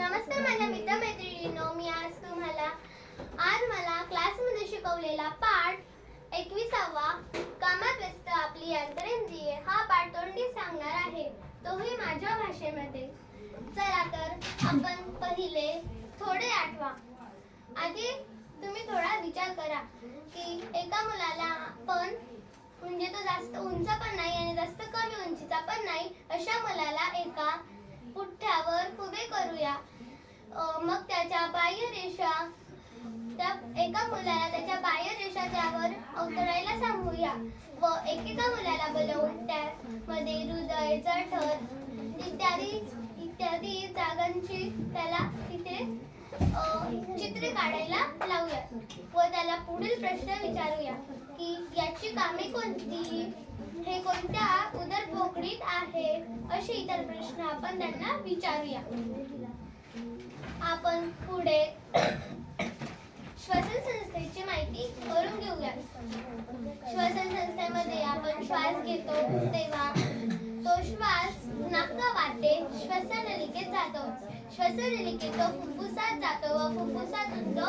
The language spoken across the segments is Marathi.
नमस्कार माझ्या मित्रमैत्रिणींनो मी आज तुम्हाला आज मला क्लासमध्ये शिकवलेला पाठ एकविसावा कामात व्यस्त आपली यंत्रेंद्रिये हा पाठ तोंडी सांगणार आहे. तोही माझ्या भाषेमध्ये. चला तर आपण पहिले थोडे आठवा. आधी तुम्ही थोडा विचार करा की एका मुलाला पण म्हणजे तो जास्त उंच पण नाही आणि जास्त कमी उंचीचा पण नाही अशा मुलाला एका उभे करूया. मग त्याच्या बाह्य रेषा त्या एका मुलाला त्याच्या बाह्य रेषा त्यावर अवतरायला सांगूया व एकेका मुलाला बोलवून त्यामध्ये हृदय जठर इत्यादी इत्यादी जागांची त्याला तिथे चित्रे काढायला लावूया. व त्याला पुढील प्रश्न विचारूया की याची कामे कोणती? हे कोणत्या उदर पोकळीत आहे? असे इतर प्रश्न आपण त्यांना विचारूया. आपण पुढे श्वसन संस्थेची माहिती करून घेऊया. श्वसन संस्थेमध्ये आपण श्वास घेतो तेव्हा तो श्वास नाक वाटे श्वसनलिकेत जातो. श्वसनलिकेत तो फुफ्फुसात जातो व फुफ्फुसातून तो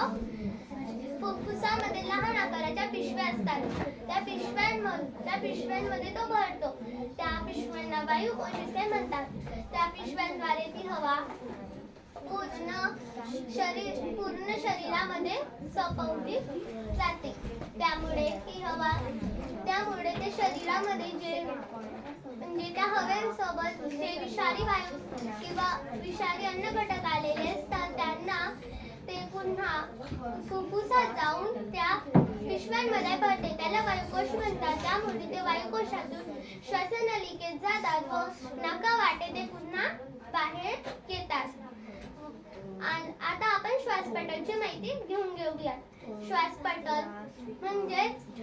फुफ्फुसामध्ये लहान आकाराच्या पिशव्या असतात. त्या पिशव्यांमध्ये त्या पिशव्यांमध्ये तो भरतो. त्या पिशव्यांना वायू वायुकोशिसे म्हणतात. त्या पिशव्यांद्वारे ती हवा पूर्ण शरीर पूर्ण शरीरामध्ये सपवली जाते. त्यामुळे ही हवा त्यामुळे ते शरीरामध्ये जे म्हणजे त्या हवेसोबत जे विषारी वायू किंवा विषारी अन्न घटक आलेले असतात त्यांना ते पुन्हा फुफ्फुसात जाऊन त्या पिशव्यांमध्ये भरते. त्याला वायुकोश म्हणतात. त्यामुळे ते वायुकोशातून श्वसनलिकेत जातात व नका वाटे ते पुन्हा बाहेर येतात. आपण श्वासपटलची माहिती घेऊन घेऊया. श्वासपटल म्हणजेच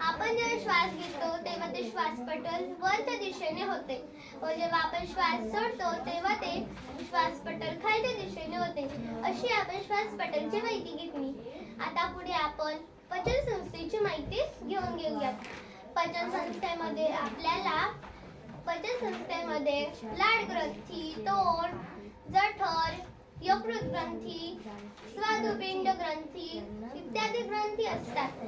आपण जेव्हा श्वास घेतो तेव्हा ते श्वासपटल वरच्या दिशेने होते. व जेव्हा आपण श्वास सोडतो तेव्हा ते श्वासपटल खालच्या दिशेने होते. अशी आपण श्वासपटलची माहिती घेतली. आता पुढे आपण पचन संस्थेची माहिती घेऊन घेऊयात पचन संस्थेमध्ये आपल्याला पचन संस्थेमध्ये लाड ग्रंथी तोंड जठर यकृत ग्रंथी स्वादुपिंड ग्रंथी इत्यादी ग्रंथी असतात.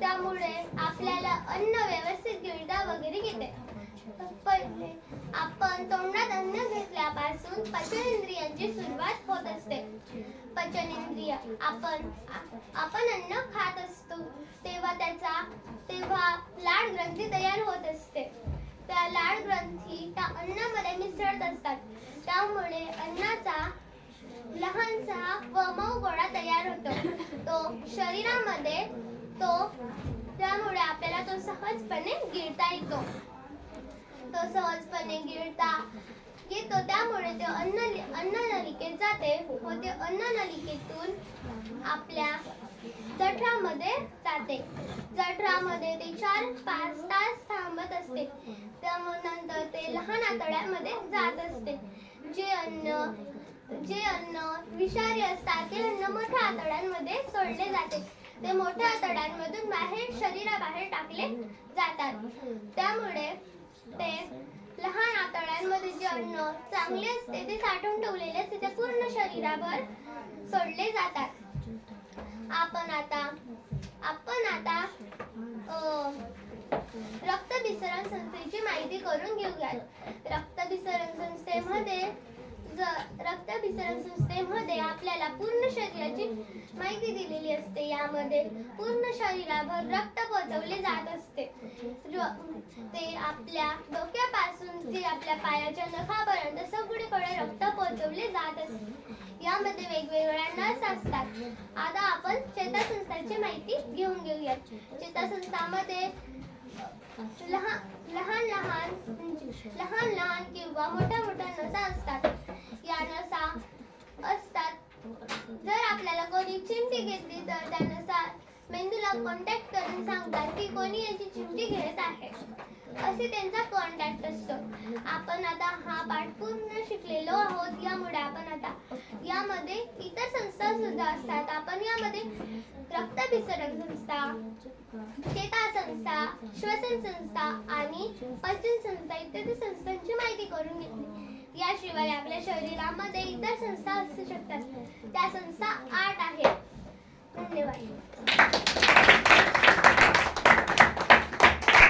त्यामुळे आपल्याला अन्न व्यवस्थित गिळता वगैरे घेते आपण तोंडात अन्न घेतल्यापासून पचनेंद्रियांची सुरुवात होत असते. पचनेंद्रिय आपण आपण अन्न खात असतो तेव्हा त्याचा तेव्हा लाड ग्रंथी तयार होत असते. त्या लाड ग्रंथी त्या अन्नामध्ये मिसळत असतात. त्यामुळे अन्नाचा लहानसा व मऊ गोळा तयार होतो. तो शरीरामध्ये तो त्यामुळे आपल्याला तो सहजपणे गिळता येतो. तो सहजपणे गिळता येतो. त्यामुळे ते अन्न अन्न नलिकेत जाते व ते अन्न नलिकेतून आपल्या जठरामध्ये जाते. जठरामध्ये ते चार पाच तास थांबत असते. त्यामुळे नंतर ते लहान आतड्यामध्ये जात असते. जे अन्न जे अन्न विषारी असतात ते अन्न मोठ्या आतड्यांमध्ये सोडले जाते. ते मोठ्या आतड्यांमधून बाहेर शरीराबाहेर टाकले जातात. त्यामुळे ते लहान आतड्यांमध्ये जे अन्न चांगले असते ते साठवून ठेवलेले असते ते पूर्ण शरीराभर सोडले जातात. आपण आता आपण आता रक्तभिसरण संस्थेची माहिती करून घेऊयात. रक्तभिसरण संस्थेमध्ये जर रक्तभिसरण संस्थेमध्ये आपल्याला पूर्ण शरीराची माहिती दिलेली असते. यामध्ये पूर्ण शरीराभर रक्त पोहोचवले जात असते. ते आपल्या डोक्यापासून ते आपल्या पायाच्या नखापर्यंत सगळीकडे रक्त पोहोचवले जात असते. यामध्ये वेगवेगळ्या नस असतात. आता आपण चेतासंस्थांची माहिती घेऊन घेऊयात. चेतासंस्थामध्ये लहान लहान लहान लहान लहान किंवा मोठ्या मोठ्या नसा असतात. या नसा असतात. जर आपल्याला कोणी चिमटी घेतली तर त्या नसा मेंदूला कॉन्टॅक्ट करून सांगतात की कोणी याची चिमटी घेत आहे. असे त्यांचा कॉन्टॅक्ट असतो. आपण आता हा पाठ पूर्ण शिकलेलो आहोत. यामुळे आपण आता यामध्ये इतर संस्था सुद्धा असतात. आपण यामध्ये रक्तभिसरण संस्था चेता संस्था श्वसन संस्था आणि पचन संस्था इत्यादी संस्थांची माहिती करून घेतली. याशिवाय आपल्या शरीरामध्ये इतर संस्था असू शकतात. त्या संस्था आठ आहेत. धन्यवाद.